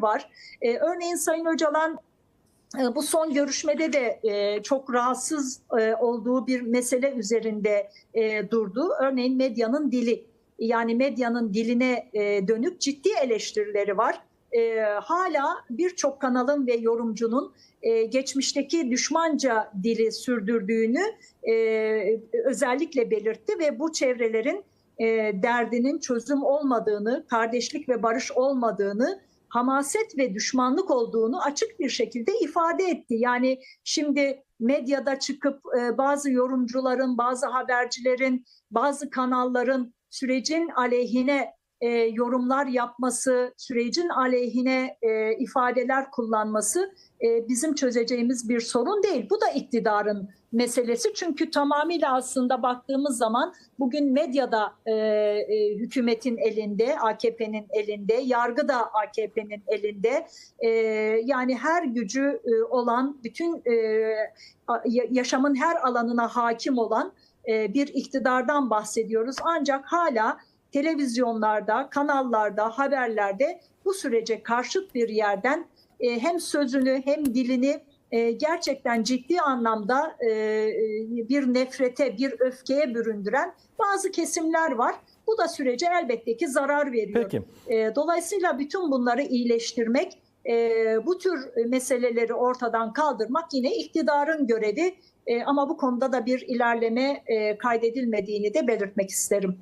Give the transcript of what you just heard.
var. E, örneğin Sayın Öcalan e, bu son görüşmede de e, çok rahatsız e, olduğu bir mesele üzerinde durdu. Örneğin medyanın dili. Yani medyanın diline dönük ciddi eleştirileri var. Hala birçok kanalın ve yorumcunun geçmişteki düşmanca dili sürdürdüğünü özellikle belirtti ve bu çevrelerin derdinin çözüm olmadığını, kardeşlik ve barış olmadığını, hamaset ve düşmanlık olduğunu açık bir şekilde ifade etti. Yani şimdi medyada çıkıp e, bazı yorumcuların, bazı habercilerin, bazı kanalların sürecin aleyhine e, yorumlar yapması, sürecin aleyhine e, ifadeler kullanması e, bizim çözeceğimiz bir sorun değil. Bu da iktidarın meselesi çünkü tamamıyla aslında baktığımız zaman bugün medyada e, e, hükümetin elinde, AKP'nin elinde, yargı da AKP'nin elinde. E, yani her gücü e, olan, bütün e, yaşamın her alanına hakim olan e, bir iktidardan bahsediyoruz. Ancak hala televizyonlarda, kanallarda, haberlerde bu sürece karşıt bir yerden e, hem sözünü hem dilini e, gerçekten ciddi anlamda e, e, bir nefrete, bir öfkeye büründüren bazı kesimler var. Bu da sürece elbette ki zarar veriyor. Peki. E, Dolayısıyla bütün bunları iyileştirmek, e, bu tür meseleleri ortadan kaldırmak yine iktidarın görevi. E, Ama bu konuda da bir ilerleme e, kaydedilmediğini de belirtmek isterim.